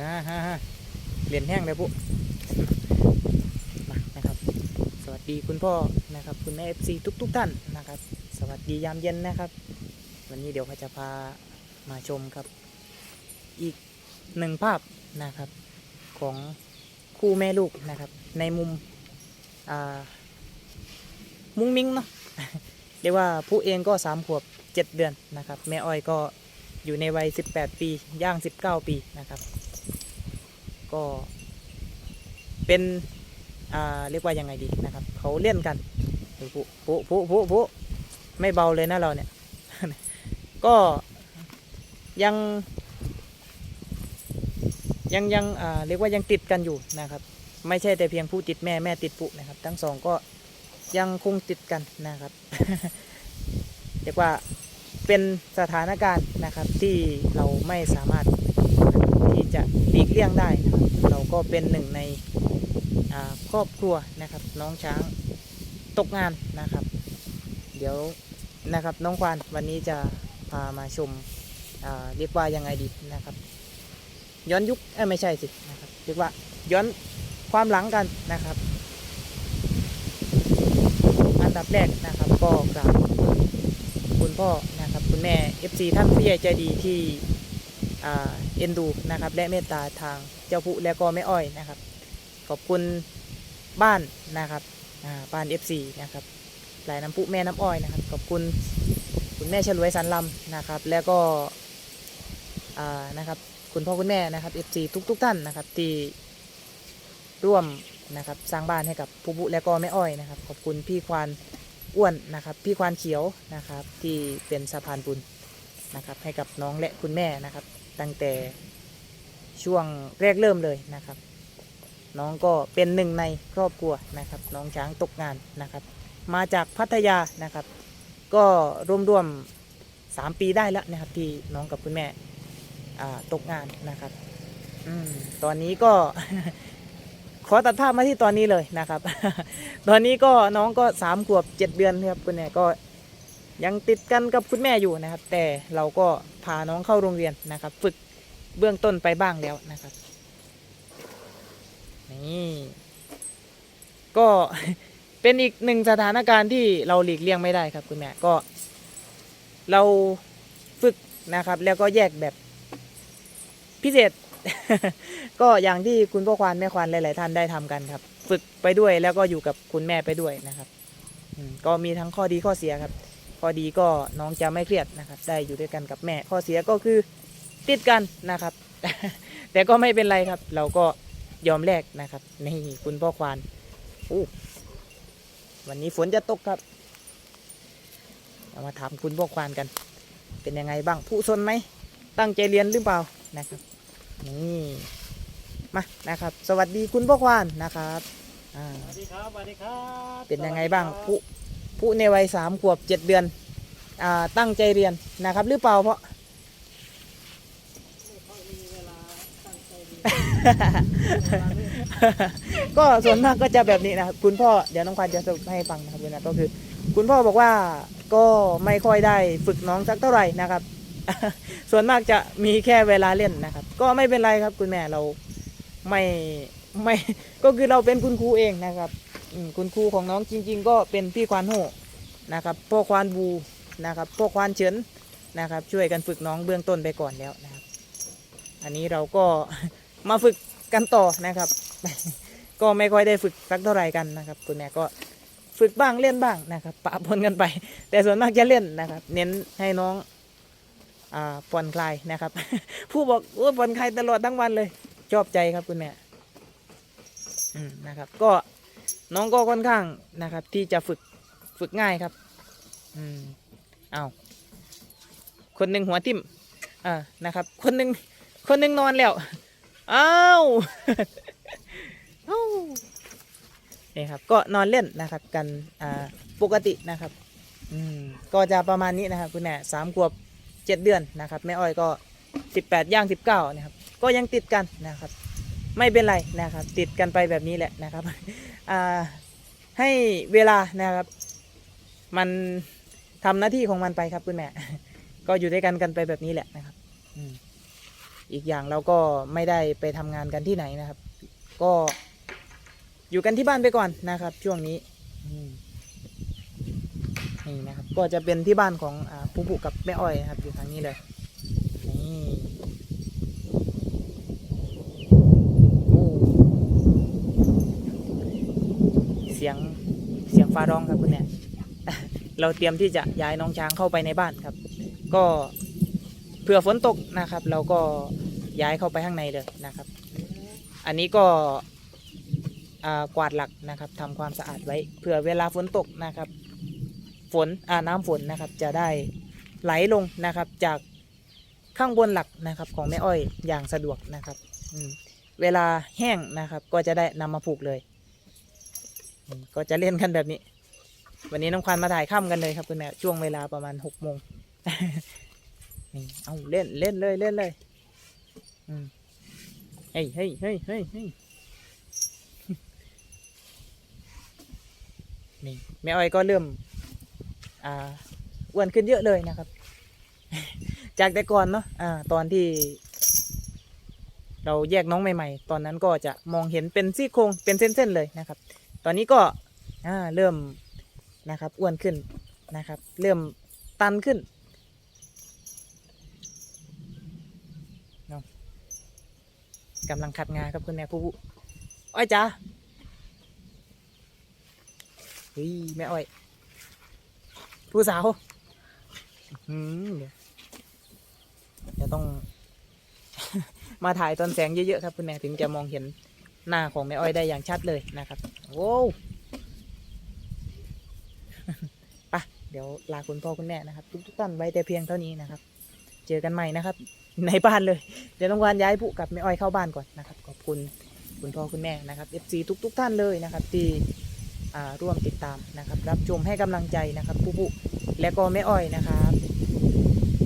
ฮ่าฮ่าฮ่าเหรียญแห้งเลยปุ๊มานะครับ สวัสดีคุณพ่อนะครับ คุณแม่เอฟซีทุกทุกๆท่านนะครับ สวัสดียามเย็นนะครับ วันนี้เดี๋ยวเขาจะพามาชมครับ อีกหนึ่งภาพนะครับของคู่แม่ลูกนะครับ ในมุมมุ้งมิ้งเนาะเรียกว่าผู้เองก็สามขวบเจ็ดเดือนนะครับ แม่อ้อยก็อยู่ในวัย 18 ปี ย่าง 19 ปีนะครับ ก็เป็นอ่าเรียกว่ายังไงดีนะครับเขาเล่นกันปุ๊ปุ๊ปุ๊ปุ๊ปุ๊ไม่เบาเลยนะเราเนี่ย ก็ยัง ยังยังอ่าเรียกว่ายังติดกันอยู่นะครับ ไม่ใช่แต่เพียงผู้ติดแม่แม่ติดปุนะครับ ทั้งสองก็ยังคงติดกันนะครับเรียกว่าเป็นสถานการณ์นะครับที่เราไม่สามารถที่จะหลีกเลี่ยงได้ ก็เป็นหนึ่งในครอบครัวนะครับ น้องช้างตกงานนะครับ เดี๋ยวนะครับน้องควานวันนี้จะพามาชมเรียกว่ายังไงดีนะครับ ย้อนยุคเอไม่ใช่สินะครับเรียกว่าย้อนความหลังกันนะครับ อันดับแรกนะครับก็กราบคุณพ่อนะครับ คุณแม่ FC ท่านผู้ใหญ่ใจดีที่ เอ็นดูนะครับและเมตตาทางเจ้าผู้และก็แม่อ้อยนะครับ ขอบคุณบ้านนะครับอ่าบ้าน FC นะครับหลายน้ำพุแม่น้ำอ้อยนะครับขอบคุณคุณแม่ฉลวยสันลำนะครับ แล้วก็นะครับคุณพ่อคุณแม่นะครับ FC ทุกทุกๆท่านนะครับที่ร่วมนะครับสร้างบ้านให้กับผู้บุและก็แม่อ้อยนะครับ ขอบคุณพี่ควานอ้วนนะครับ พี่ควานเขียวนะครับที่เป็นสะพานบุญนะครับให้กับน้องและคุณแม่นะครับ ตั้งแต่ช่วงแรกเริ่มเลยนะครับ น้องก็เป็นหนึ่งในครอบครัวนะครับ น้องช้างตกงานนะครับ มาจากพัทยานะครับ ก็ร่วมๆสามปีได้แล้วนะครับ ที่น้องกับคุณแม่ตกงานนะครับอตอนนี้ก็ ขอตัดภาพมาที่ตอนนี้เลยนะครับ ตอนนี้ก็น้องก็สามขวบเจ็ดเดือนครับคุณแม่ก็ ยังติดกันกับคุณแม่อยู่นะครับ แต่เราก็พาน้องเข้าโรงเรียนนะครับ ฝึกเบื้องต้นไปบ้างแล้วนะครับ นี่ ก็เป็นอีกหนึ่งสถานการณ์ที่เราหลีกเลี่ยงไม่ได้ครับ คุณแม่ก็ เราฝึกนะครับ แล้วก็แยกแบบพิเศษ ก็อย่างที่คุณพ่อควานแม่ควานหลาย ๆ ท่านได้ทำกันครับ ฝึกไปด้วยแล้วก็อยู่กับคุณแม่ไปด้วยนะครับก็มีทั้งข้อดีข้อเสียครับ ข้อดีก็น้องจะไม่เครียดนะครับ ได้อยู่ด้วยกันกับแม่ ข้อเสียก็คือติดกันนะครับ แต่ก็ไม่เป็นไรครับ เราก็ยอมแลกนะครับนี่คุณพ่อควานอู้วันนี้ฝนจะตกครับเรามาถามคุณพ่อควานกัน เป็นยังไงบ้างผู้สนไหมตั้งใจเรียนหรือเปล่านะครับนี่มานะครับ สวัสดีคุณพ่อควานนะครับอ่าสวัสดีครับสวัสดีครับ เป็นยังไงบ้างผู้ ผู้ในวัยสามขวบเจ็ดเดือนอตั้งใจเรียนนะครับ หรือเปล่าเพราะก็ส่วนมากก็จะแบบนี้นะครับคุณพ่อเดี๋ยวน้องควานจะสรุปให้ฟังนะครับเวลาก็คือ คุณพ่อบอกว่าก็ไม่ค่อยได้ฝึกน้องสักเท่าไหร่นะครับ ส่วนมากจะมีแค่เวลาเล่นนะครับ ก็ไม่เป็นไรครับคุณแม่เราไม่ไม่ก็คือเราเป็นคุณครูเองนะครับ คุณครูของน้องจริง ๆ ก็เป็นพี่ควานโหนะครับพ่อควานบูนะครับพ่อควานเฉินนะครับช่วยกันฝึกน้องเบื้องต้นไปก่อนแล้วนะครับ อันนี้เราก็มาฝึกกันต่อนะครับ ก็ไม่ค่อยได้ฝึกสักเท่าไหร่กันนะครับ คุณแม่ก็ฝึกบ้างเล่นบ้างนะครับปะปนกันไป แต่ส่วนมากจะเล่นนะครับ เน้นให้น้องอ่าผ่อนคลายนะครับ ผู้บอกว่าผ่อนคลายตลอดทั้งวันเลย ชอบใจครับคุณแม่อืมนะครับ ก็ น้องก็ค่อนข้างนะครับ ที่จะฝึกฝึกง่ายครับ อืมเอาคนหนึ่งหัวทิ่มอ่านะครับ คนหนึ่งคนหนึ่งนอนแล้วอ้าวเอ้านี่ครับ ก็นอนเล่นนะครับกันอ่าปกตินะครับอืมก็จะประมาณนี้นะครับ คุณแม่สามขวบเจ็ดเดือนนะครับแม่อ้อยก็สิบแปดย่างสิบเก้านะครับ ก็ยังติดกันนะครับ ไม่เป็นไรนะครับ ติดกันไปแบบนี้แหละนะครับให้เวลานะครับ มันทำหน้าที่ของมันไปครับคุณแม่ ก็อยู่ด้วยกันกันไปแบบนี้แหละนะครับอีกอย่างเราก็ไม่ได้ไปทำงานกันที่ไหนนะครับ ก็อยู่กันที่บ้านไปก่อนนะครับ ช่วงนี้นี่นะครับ ก็จะเป็นที่บ้านของอาปูปุกับแม่อ้อยครับ อยู่ทางนี้เลยนี่โอ้เสียงเสียง ฟ้าร้องครับคุณเนี่ยเราเตรียมที่จะย้ายน้องช้างเข้าไปในบ้านครับ ก็เผื่อฝนตกนะครับ เราก็ย้ายเข้าไปข้างในเลยนะครับ อันนี้ก็กวาดหลักนะครับทำความสะอาดไว้เผื่อเวลาฝนตกนะครับ ฝนอ่าน้ำฝนนะครับจะได้ไหลลงนะครับจากข้างบนหลักนะครับของแม่อ้อยอย่างสะดวกนะครับเวลาแห้งนะครับก็จะได้นำมาผูกเลย ก็จะเล่นกันแบบนี้ วันนี้น้องควันมาถ่ายค่ำกันเลยครับคุณแม่ช่วงเวลาประมาณหกโมงนี่เอาเล่นเล่นเลยเล่นเลยอืมเฮ้ยเฮ้ยเฮ้ยเฮ้ยเฮ้ยนี่แม่อ้อยก็เริ่ม อ่าอ้วนขึ้นเยอะเลยนะครับ จากแต่ก่อนเนาะอ่า ตอนที่ เราแยกน้องใหม่ ๆ ตอนนั้นก็จะมองเห็นเป็นซี่โครงเป็นเส้นๆเลยนะครับ ตอนนี้ก็อ่าเริ่มนะครับอ้วนขึ้นนะครับ เริ่มตันขึ้นกำลังขัดงานครับคุณแม่ผู้อ้อยจ้าเฮ้ยแม่อ้อย ผู้สาวเดี๋ยวเดี๋ยวต้อง มาถ่ายตอนแสงเยอะๆครับคุณแม่ถึงจะมองเห็น หน้าของแม่อ้อยได้อย่างชัดเลยนะครับโว้วปะเดี๋ยวลาคุณพ่อคุณแม่นะครับ ทุกๆท่านไว้แต่เพียงเท่านี้นะครับ เจอกันใหม่นะครับ ในบ้านเลย เดี๋ยวต้องวานย้ายผู้กับแม่อ้อยเข้าบ้านก่อนนะครับ ขอบคุณคุณพ่อคุณแม่นะครับ FC ทุก ๆ ท่านเลยนะครับ ที่อ่าร่วมติดตามนะครับ รับชมให้กำลังใจนะครับผู้ผู้และก็แม่อ้อยนะครับ